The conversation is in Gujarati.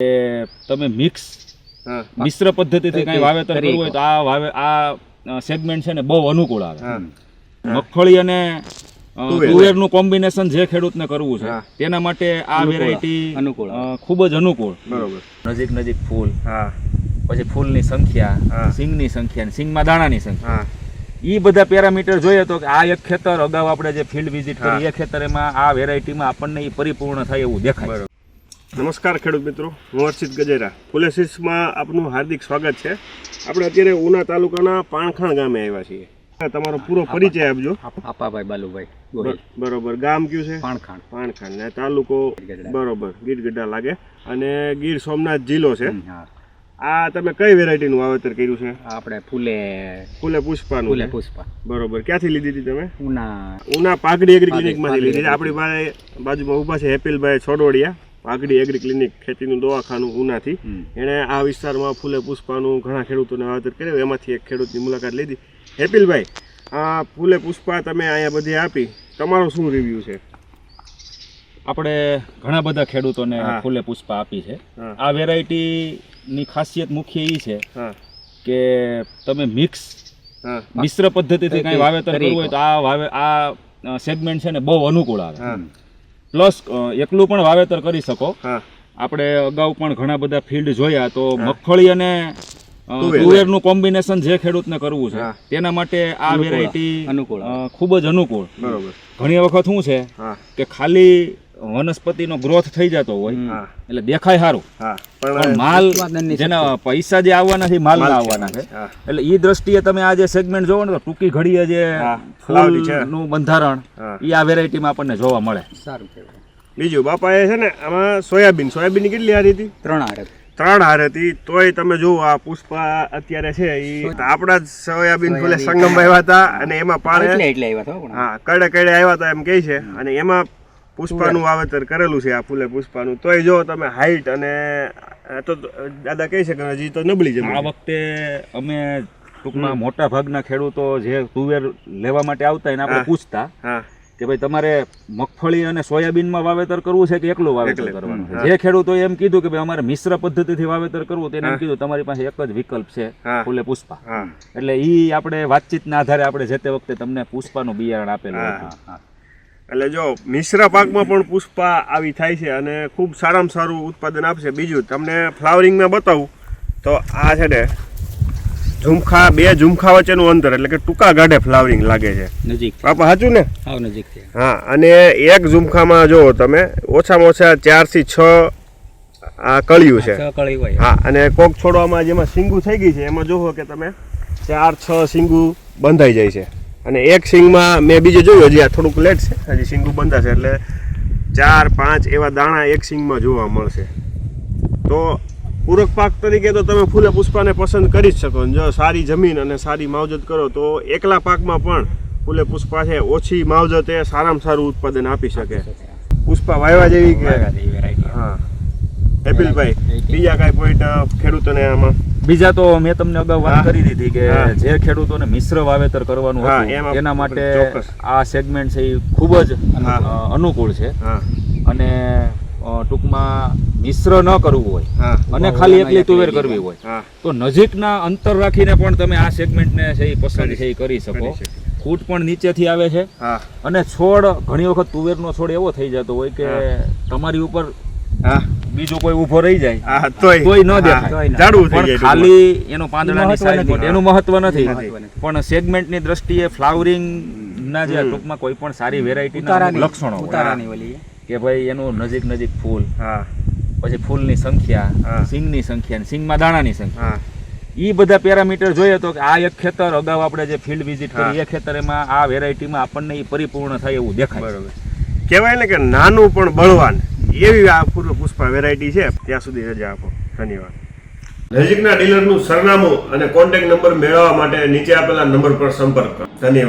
તમે મિક્સ મિશ્ર પદ્ધતિથી કઈ વાવેતર કરવું હોય તો આ વાવે આ સેગમેન્ટ છે ને બહુ અનુકૂળ આવે. મગફળી અને તુવેરનું કોમ્બિનેશન જે ખેડૂતને કરવું છે તેના માટે આ વેરાયટી અનુકૂળ. ખૂબ જ અનુકૂળ. બરોબર. નજીક નજીક ફૂલ હા. પછી ફૂલની સંખ્યા સિંગની સંખ્યા સિંગમાં દાણાની સંખ્યા. એ બધા પેરામીટર જોઈએ તો કે આ એક ખેતર અગાઉ આપણે જે ફિલ્ડ વિઝિટ. કરી એ ખેતર એમાં આ વેરાયટીમાં આપણને એ પરિપૂર્ણ થાય એવું દેખાય નમસ્કાર ખેડૂત મિત્રો હું હર્ષિત ગજેરા. પોલેસિસમાં આપનું હાર્દિક સ્વાગત છે. આપણે અત્યારે ઉના તાલુકાના પાણખાણ ગામે આવ્યા છીએ. તમારો પૂરો પરિચય આપજો. આપાભાઈ બાલુભાઈ બરોબર ગામ કયું છે? પાણખાણ. પાણખાણ ને તાલુકો. બરોબર ગીરગઢડા લાગે. અને ગીર સોમનાથ જિલ્લો છે. આ તમે કઈ વેરાયટીનું વાવેતર કર્યું છે? આપણે ફૂલે ફૂલે પુષ્પાનું ફૂલે? પુષ્પા. બરોબર ક્યાંથી લીધી હતી તમે? ઉના ઉના પાઘડી એગ્રી ક્લિનિકમાંથી લીધી. આપણી પાસે બાજુમાં ઊભા છે હેપીલભાઈ છોડોડિયા. પાઘડી એગ્રી ક્લિનિક ખેતીનું દવાખાનું ઉનાથી. એણે આ વિસ્તારમાં ફૂલે પુષ્પાનું ઘણા ખેડૂતોને વાવેતર કર્યું. એમાંથી એક ખેડૂતની મુલાકાત લીધી. હેપિલભાઈ આ ફૂલે પુષ્પા તમે અહીંયા બધી આપી. તમારો શું રિવ્યુ છે? આપણે ઘણા બધા ખેડૂતોને. ફૂલે પુષ્પા આપી છે. આ વેરાયટીની ખાસિયત મુખ્ય એ છે કે તમે મિક્સ મિશ્ર પદ્ધતિથી કઈ વાવેતર કરી કરવું હોય તો આ વાવે આ સેગમેન્ટ છે ને બહુ અનુકૂળ આવે. પ્લસ એકલું પણ વાવેતર કરી શકો. આપણે અગાઉ પણ ઘણા બધા ફિલ્ડ જોયા તો મગફળી અને તુવેરનું કોમ્બિનેશન જે ખેડૂતને કરવું છે તેના માટે આ વેરાયટી અનુકૂળ. ખૂબ જ અનુકૂળ. ઘણી વખત શું છે કે ખાલી વનસ્પતિનો ગ્રોથ થઈ જતો હોય એટલે દેખાય સારું. પણ પણ માલ જેના પૈસા જે આવવાના છે માલ ના આવવાના છે. એટલે એ દ્રષ્ટિએ તમે આ જે સેગમેન્ટ જોવો ને તો ટૂંકી ઘડીએ જે. ફૂલનું બંધારણ એ આ વેરાયટીમાં આપણને જોવા મળે. સારું બીજું બાપાએ છે ને આમાં સોયાબીન સોયાબીનની કેટલી હારી હતી? ત્રણ આરે ત્રણ હાર હતી તોય તમે જુઓ આ પુષ્પા અત્યારે છે એ આપણા જ સોયાબીન ભલે સંગમ આવ્યા હતા અને એમાં પાણી એટલે એટલે આવ્યા હતા હા કડે કડે આવ્યા હતા એમ કહે છે. અને એમાં પુષ્પાનું વાવેતર કરેલું છે આ ફૂલે પુષ્પાનું. તોય જો તમે હાઈટ અને તો દાદા કહી શકે હજી તો નબળી આ વખતે અમે ટૂંકમાં મોટા ભાગના ખેડૂતો જે તુવેર લેવા માટે આવતા એને આપણે પૂછતા કે ભાઈ તમારે મગફળી અને સોયાબીનમાં વાવેતર કરવું છે કે એકલું વાવેતર કરવાનું છે? જે ખેડૂતો એમ કીધું કે ભાઈ અમારે મિશ્ર પદ્ધતિથી વાવેતર કરવું તેને એમ કીધું તમારી પાસે એક જ વિકલ્પ છે ફૂલે પુષ્પા. એટલે ઈ આપણે વાતચીતના આધારે આપણે જે તે વખતે તમને પુષ્પાનું બિયારણ આપેલું હતું. એટલે જો મિશ્ર પાકમાં પણ પુષ્પા આવી થાય છે અને ખૂબ સારામાં સારું ઉત્પાદન આપશે. બીજું તમને ફ્લાવરિંગમાં બતાવું તો આ છે ને ઝુમખા બે ઝુમખા વચ્ચેનું અંતર એટલે કે ટૂંકા ગાઢે ફ્લાવરિંગ લાગે છે. નજીક. પાપા સાચું ને? હા નજીક હા અને એક ઝુમખામાં જો તમે ઓછામાં ઓછા ચારથી છ આ કળિયું છે. હા અને કોક છોડવામાં જેમાં સિંગુ થઈ ગઈ છે એમાં જોવો કે તમે ચાર છ સિંગુ બંધાઈ જાય છે. અને એક સિંગમાં મેં બીજું જોયું હજી આ થોડુંક લેટ છે. હજી સિંગું બંધાશે એટલે ચાર પાંચ એવા દાણા એક સિંગમાં જોવા મળશે. તો પૂરક પાક તરીકે તો તમે ફૂલે પુષ્પાને પસંદ કરી જ શકો. જો સારી જમીન અને સારી માવજત કરો તો એકલા પાકમાં પણ ફૂલે પુષ્પા છે. ઓછી માવજતે સારામાં સારું ઉત્પાદન આપી શકે. પુષ્પા વાવ્યા જેવી કે હા. એપિલભાઈ બીજા કાંઈ પોઈન્ટ ખેડૂતોને આમાં? બીજા તો મેં તમને અગાઉ વાત કરી દીધી કે જે ખેડૂતોને મિશ્ર વાવેતર કરવાનું હતું એના માટે આ સેગમેન્ટ છે એ ખૂબ જ અનુકૂળ છે. અને ટૂંકમાં મિશ્ર ન કરવું હોય અને ખાલી એકલી તુવેર કરવી હોય. તો નજીકના અંતર રાખીને પણ તમે આ સેગમેન્ટને છે એ પસંદ છે એ કરી શકો. ફૂટ પણ નીચેથી આવે છે. અને છોડ ઘણી વખત તુવેરનો છોડ એવો થઈ જતો હોય કે તમારી ઉપર બીજો કોઈ ઊભો રહી જાય. હા તોય. તોય ન દેખાય. જાડું પણ ખાલી એનો પાંદડાની સાઈઝ એનું મહત્વ નથી. પણ સેગમેન્ટની દ્રષ્ટિએ ફ્લાવરિંગ ના જે ટૂંકમાં કોઈ પણ સારી વેરાયટીના લક્ષણો ઉતારાની ઓલી. કે ભાઈ એનું નજીક નજીક ફૂલ. હા. પછી ફૂલની સંખ્યા. સિંગની સંખ્યા અને સિંગમાં દાણાની સંખ્યા. એ બધા પેરામીટર જોઈએ તો કે આ એક ખેતર અગાઉ આપણે જે ફિલ્ડ વિઝિટ. કરી એ ખેતરમાં આ વેરાયટીમાં આપણને એ પરિપૂર્ણ થાય એવું દેખાય. બરોબર. કહેવાય ને કે નાનું પણ બળવાન. એવી આ પૂર્વ પુષ્પા વેરાયટી છે. ત્યાં સુધી રજા આપો. ધન્યવાદ. નજીકના ડીલરનું સરનામું અને કોન્ટેક્ટ નંબર મેળવવા માટે નીચે આપેલા નંબર પર સંપર્ક કરો. ધન્યવાદ.